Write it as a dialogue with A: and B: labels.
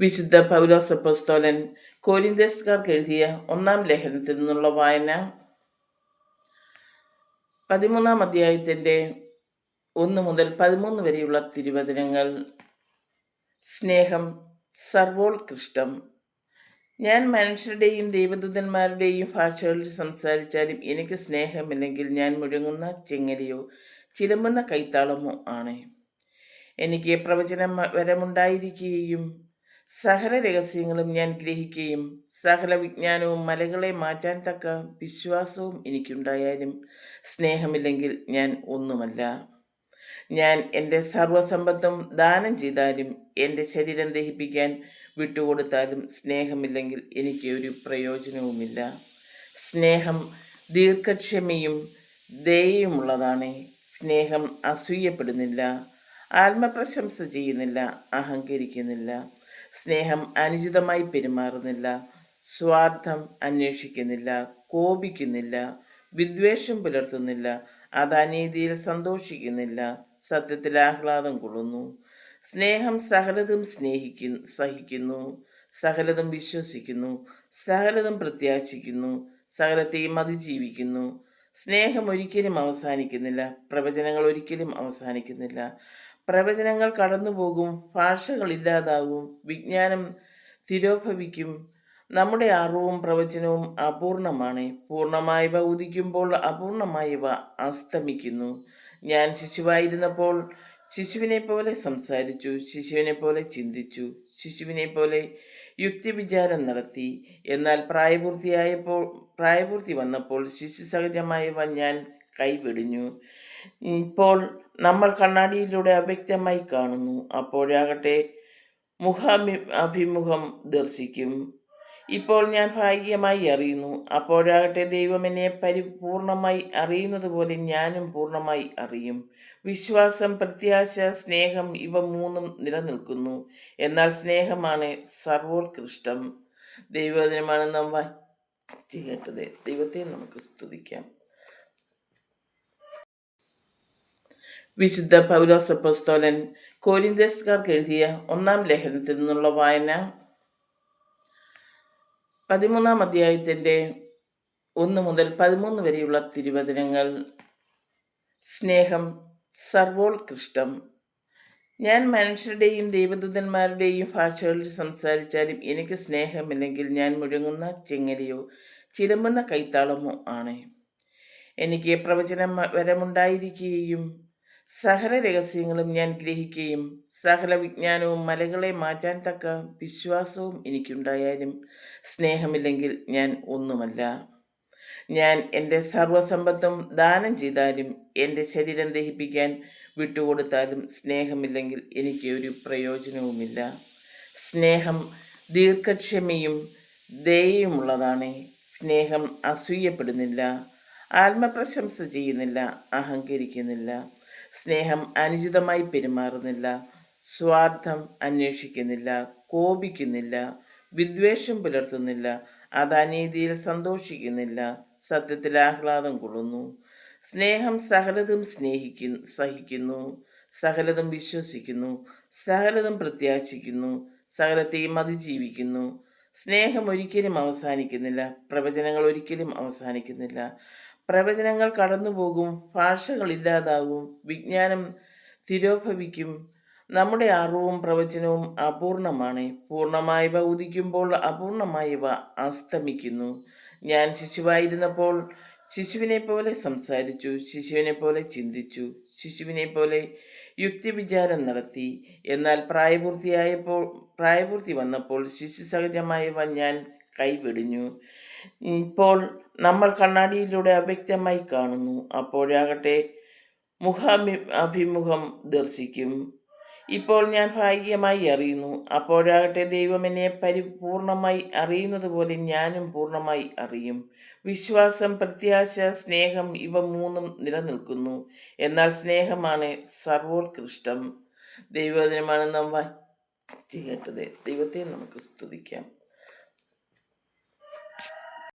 A: വിശുദ്ധ പൗരസപ്പസ്തോലൻ കോരിന്തസ്കാർക്ക് എഴുതിയ ഒന്നാം ലേഖനത്തിൽ നിന്നുള്ള വായന. പതിമൂന്നാം അധ്യായത്തിന്റെ ഒന്ന് മുതൽ പതിമൂന്ന് വരെയുള്ള തിരുവചനങ്ങൾ. സ്നേഹം സർവോത്കൃഷ്ടം. ഞാൻ മനുഷ്യരുടെയും ദൈവദൂതന്മാരുടെയും ഭാഷകളിൽ സംസാരിച്ചാലും എനിക്ക് സ്നേഹമില്ലെങ്കിൽ ഞാൻ മുഴങ്ങുന്ന ചെങ്ങലയോ ചിലമ്പുന്ന കൈത്താളമോ ആണ്. എനിക്ക് പ്രവചനം വരമുണ്ടായിരിക്കുകയും സകല രഹസ്യങ്ങളും ഞാൻ ഗ്രഹിക്കുകയും സകല വിജ്ഞാനവും മലകളെ മാറ്റാൻ തക്ക വിശ്വാസവും എനിക്കുണ്ടായാലും സ്നേഹമില്ലെങ്കിൽ ഞാൻ ഒന്നുമല്ല. ഞാൻ എന്റെ സർവസമ്പത്തും ദാനം ചെയ്താലും എന്റെ ശരീരം ദഹിപ്പിക്കാൻ വിട്ടുകൊടുത്താലും സ്നേഹമില്ലെങ്കിൽ എനിക്ക് ഒരു പ്രയോജനവുമില്ല. സ്നേഹം ദീർഘക്ഷമയും ദയയുമുള്ളതാണ്. സ്നേഹം അസൂയപ്പെടുന്നില്ല. ആത്മപ്രശംസ ചെയ്യുന്നില്ല. അഹങ്കരിക്കുന്നില്ല. സ്നേഹം അനുചിതമായി പെരുമാറുന്നില്ല സ്വാർത്ഥം അന്വേഷിക്കുന്നില്ല കോപിക്കുന്നില്ല വിദ്വേഷം പുലർത്തുന്നില്ല അതാനീതിയിൽ സന്തോഷിക്കുന്നില്ല സത്യത്തിൽ ആഹ്ലാദം കൊള്ളുന്നു. സ്നേഹം സകലതും സ്നേഹിക്കു സഹിക്കുന്നു സകലതും വിശ്വസിക്കുന്നു സകലതും പ്രത്യാശിക്കുന്നു സകലത്തെയും അതിജീവിക്കുന്നു. സ്നേഹം ഒരിക്കലും അവസാനിക്കുന്നില്ല പ്രവചനങ്ങൾ ഒരിക്കലും അവസാനിക്കുന്നില്ല. പ്രവചനങ്ങൾ കടന്നുപോകും ഭാഷകൾ ഇല്ലാതാകും വിജ്ഞാനം തിരോഭവിക്കും. നമ്മുടെ അറിവും പ്രവചനവും അപൂർണമാണ്. പൂർണമായവ ഉദിക്കുമ്പോൾ അപൂർണമായവ അസ്തമിക്കുന്നു. ഞാൻ ശിശുവായിരുന്നപ്പോൾ ശിശുവിനെ പോലെ സംസാരിച്ചു ശിശുവിനെ പോലെ ചിന്തിച്ചു ശിശുവിനെ പോലെ യുക്തിവിചാരം നടത്തി. എന്നാൽ പ്രായപൂർത്തിയായപ്പോൾ പ്രായപൂർത്തി വന്നപ്പോൾ ശിശു സഹജമായവ ഞാൻ കൈവിടിഞ്ഞു ഇപ്പോൾ നമ്മൾ കണ്ണാടിയിലൂടെ അവ്യക്തമായി കാണുന്നു. അപ്പോഴാകട്ടെ മുഖാഭി അഭിമുഖം ദർശിക്കും. ഇപ്പോൾ ഞാൻ ഭാഗികമായി അറിയുന്നു. അപ്പോഴാകട്ടെ ദൈവം എന്നെ പരിപൂർണമായി അറിയുന്നത് പോലെ ഞാനും പൂർണമായി അറിയും. വിശ്വാസം പ്രത്യാശ സ്നേഹം ഇവ മൂന്നും നിലനിൽക്കുന്നു. എന്നാൽ സ്നേഹമാണ് സർവോത്കൃഷ്ടം. ദൈവദിനമാണ് നാം വായിച്ചു കേട്ടത് ദൈവത്തെ നമുക്ക് സ്തുതിക്കാം. വിശുദ്ധ പൗലോസപ്പസ്തോലൻ കോരിന്തസ്കാർക്ക് എഴുതിയ ഒന്നാം ലേഖനത്തിൽ നിന്നുള്ള വായന. പതിമൂന്നാം അധ്യായത്തിന്റെ ഒന്ന് മുതൽ പതിമൂന്ന് വരെയുള്ള തിരുവചനങ്ങൾ. സ്നേഹം സർവോത്കൃഷ്ടം. ഞാൻ മനുഷ്യരുടെയും ദൈവദൂതന്മാരുടെയും ഭാഷകളിൽ സംസാരിച്ചാലും എനിക്ക് സ്നേഹമില്ലെങ്കിൽ ഞാൻ മുഴങ്ങുന്ന ചെങ്ങലയോ ചിലമ്പുന്ന കൈത്താളമോ ആണ്. എനിക്ക് പ്രവചനം വരമുണ്ടായിരിക്കുകയും സകല രഹസ്യങ്ങളും ഞാൻ ഗ്രഹിക്കുകയും സകല വിജ്ഞാനവും മലകളെ മാറ്റാൻ തക്ക വിശ്വാസവും എനിക്കുണ്ടായാലും സ്നേഹമില്ലെങ്കിൽ ഞാൻ ഒന്നുമല്ല. ഞാൻ എന്റെ സർവസമ്പത്തും ദാനം ചെയ്താലും എന്റെ ശരീരം ദഹിപ്പിക്കാൻ വിട്ടുകൊടുത്താലും സ്നേഹമില്ലെങ്കിൽ എനിക്ക് ഒരു പ്രയോജനവുമില്ല. സ്നേഹം ദീർഘക്ഷമയും ദയയുമുള്ളതാണ്. സ്നേഹം അസൂയപ്പെടുന്നില്ല. ആത്മപ്രശംസ ചെയ്യുന്നില്ല. അഹങ്കരിക്കുന്നില്ല. സ്നേഹം അനുചിതമായി പെരുമാറുന്നില്ല സ്വാർത്ഥം അന്വേഷിക്കുന്നില്ല കോപിക്കുന്നില്ല വിദ്വേഷം പുലർത്തുന്നില്ല അതാനീതിയിൽ സന്തോഷിക്കുന്നില്ല സത്യത്തിൽ ആഹ്ലാദം കൊള്ളുന്നു. സ്നേഹം സകലതും സ്നേഹിക്കുന്നു സഹിക്കുന്നു സകലതും വിശ്വസിക്കുന്നു സകലതും പ്രത്യാശിക്കുന്നു സകലത്തെയും അതിജീവിക്കുന്നു. സ്നേഹം ഒരിക്കലും അവസാനിക്കുന്നില്ല പ്രവചനങ്ങൾ ഒരിക്കലും അവസാനിക്കുന്നില്ല. പ്രവചനങ്ങൾ കടന്നുപോകും ഭാഷകൾ ഇല്ലാതാകും വിജ്ഞാനം തിരോഭവിക്കും. നമ്മുടെ അറിവും പ്രവചനവും അപൂർണമാണ്. പൂർണമായവ ഉദിക്കുമ്പോൾ അപൂർണമായവ അസ്തമിക്കുന്നു. ഞാൻ ശിശുവായിരുന്നപ്പോൾ ശിശുവിനെ പോലെ സംസാരിച്ചു ശിശുവിനെ പോലെ ചിന്തിച്ചു ശിശുവിനെ പോലെ യുക്തിവിചാരം നടത്തി. എന്നാൽ പ്രായപൂർത്തിയായപ്പോൾ പ്രായപൂർത്തി വന്നപ്പോൾ ശിശു സഹജമായവ ഞാൻ കൈവിടിഞ്ഞു ഇപ്പോൾ നമ്മൾ കണ്ണാടിയിലൂടെ അവ്യക്തമായി കാണുന്നു. അപ്പോഴാകട്ടെ മുഖാഭി അഭിമുഖം ദർശിക്കും. ഇപ്പോൾ ഞാൻ ഭാഗ്യമായി അറിയുന്നു. അപ്പോഴാകട്ടെ ദൈവം എന്നെ പരിപൂർണമായി അറിയുന്നത് പോലെ ഞാനും പൂർണമായി അറിയും. വിശ്വാസം പ്രത്യാശ സ്നേഹം ഇവ മൂന്നും നിലനിൽക്കുന്നു. എന്നാൽ സ്നേഹമാണ് സർവോത്കൃഷ്ടം. ദൈവദിനമാണ് നാം വായിച്ചു കേട്ടത് ദൈവത്തെ നമുക്ക് സ്തുതിക്കാം.